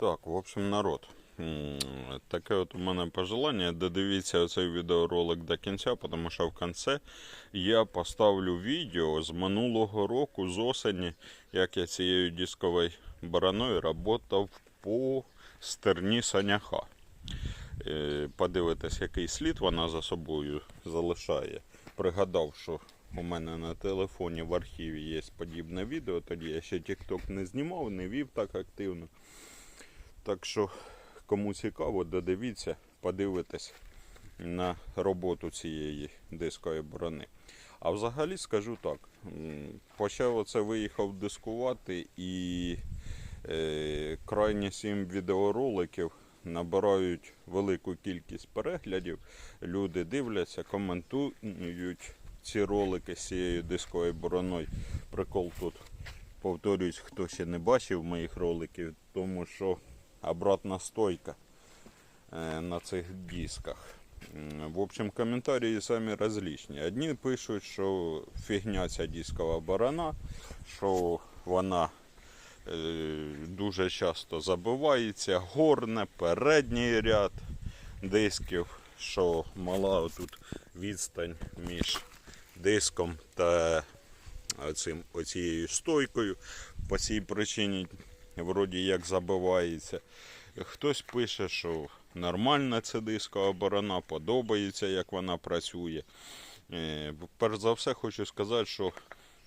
Так, в общем, народ. Таке от у мене пожелання. Додивіться цей відеоролик до кінця, тому що в кінці я поставлю відео з минулого року, з осені, як я цією дисковою бараною працював по стерні саняха. Е, Подивитись, який слід вона за собою залишає. Пригадав, що у мене на телефоні в архіві є подібне відео. Тоді я ще TikTok не знімав, не вів так активно. Так що, кому цікаво, додивіться, подивитесь на роботу цієї дискової брони. А взагалі скажу так: почав оце виїхав дискувати і е, крайні сім відеороликів набирають велику кількість переглядів. Люди дивляться, коментують ці ролики з цією дисковою бороною. Прикол тут. Повторюсь, хто ще не бачив моїх роликів, тому що обратна стойка е, на цих дисках. В общем, коментарі самі розлічні. Одні пишуть, що фігня ця дискова барана, що вона е, дуже часто забивається, горне, передній ряд дисків, що мала тут відстань між диском та оцим, оцією стойкою. По цій причині вроді як забивається. Хтось пише, що нормальна це дискова борона, подобається, як вона працює. Е, Перш за все хочу сказати, що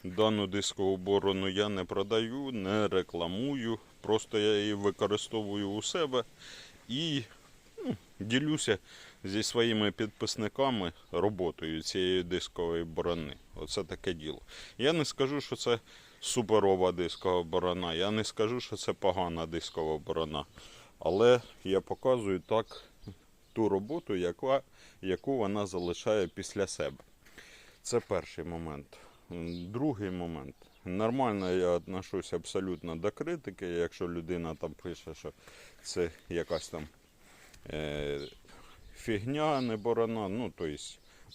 дану дискову борону я не продаю, не рекламую. Просто я її використовую у себе і ну, ділюся зі своїми підписниками роботою цієї дискової борони. Оце таке діло. Я не скажу, що це суперова дискова борона. Я не скажу, що це погана дискова борона. Але я показую так ту роботу, яка, яку вона залишає після себе. Це перший момент. Другий момент. Нормально я відношусь абсолютно до критики, якщо людина там пише, що це якась там е, фігня, не борона. Ну, тобто,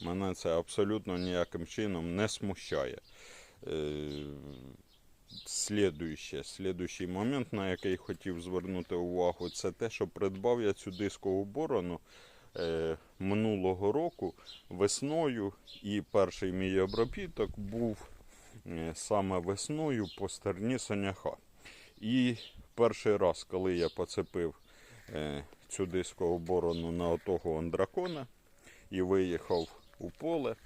мене це абсолютно ніяким чином не смущає. Е, Слідуюче, слідуючий момент, на який хотів звернути увагу, це те, що придбав я цю дискову борону е, минулого року весною, і перший мій обробіток був е, саме весною по стерні соняха. І перший раз, коли я поцепив е, цю дискову борону на отого он дракона і виїхав у поле,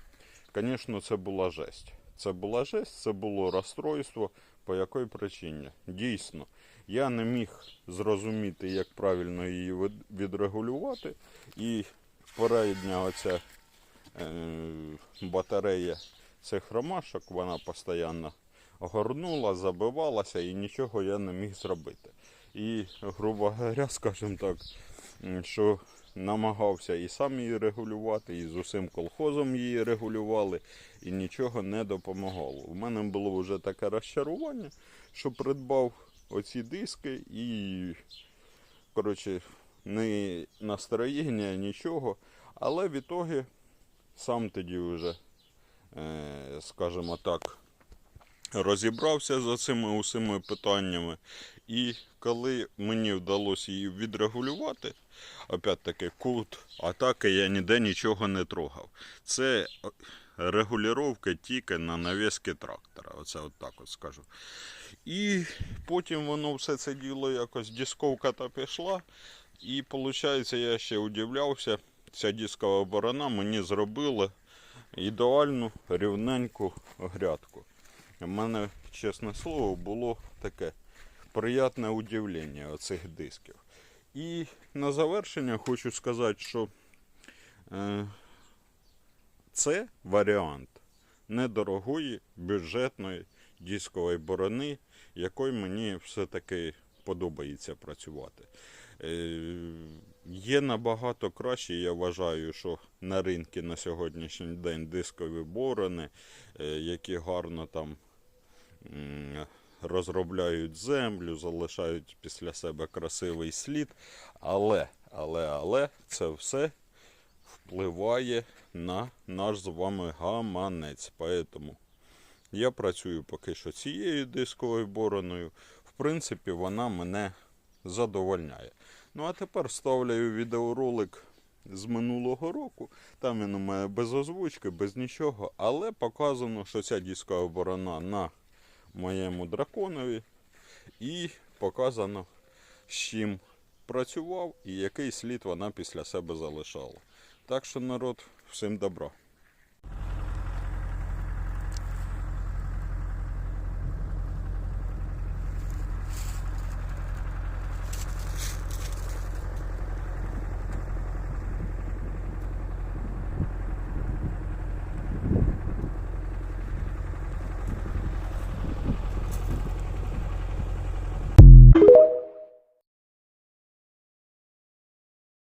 звісно, це була жесть. Це була жесть, це було розстройство. По якій причині? Дійсно, я не міг зрозуміти, як правильно її відрегулювати. І передня оця е, батарея цих ромашок, вона постійно горнула, забивалася і нічого я не міг зробити. І, грубо говоря, скажімо так, що намагався і сам її регулювати, і з усім колхозом її регулювали, і нічого не допомагало. У мене було вже таке розчарування, що придбав оці диски і, коротше, не настроєння, нічого. Але в ітогі сам тоді вже, е, скажімо так, розібрався за цими усіма питаннями. І коли мені вдалося її відрегулювати, опять-таки кут атаки я ніде нічого не трогав. Це е, регулювання тільки на навіски трактора. Оце от так от скажу. І потім воно все це діло якось дисковка та пішла. І виходить, я ще удивлявся, ця дискова борона мені зробила ідеальну рівненьку грядку. У мене, чесне слово, було таке приятне удивлення оцих дисків. І на завершення хочу сказати, що е, це варіант недорогої бюджетної дискової борони, якою мені все-таки подобається працювати. Е, Є набагато краще, я вважаю, що на ринку на сьогоднішній день дискові борони, е, які гарно там розробляють землю, залишають після себе красивий слід. Але, але, але це все впливає на наш з вами гаманець. Поэтому я працюю поки що цією дисковою бороною. В принципі, вона мене задовольняє. Ну а тепер ставляю відеоролик з минулого року. Там він у мене без озвучки, без нічого, але показано, що ця дискова борона на моєму драконові. І показано, з чим працював і який слід вона після себе залишала. Так що народ, всім добра.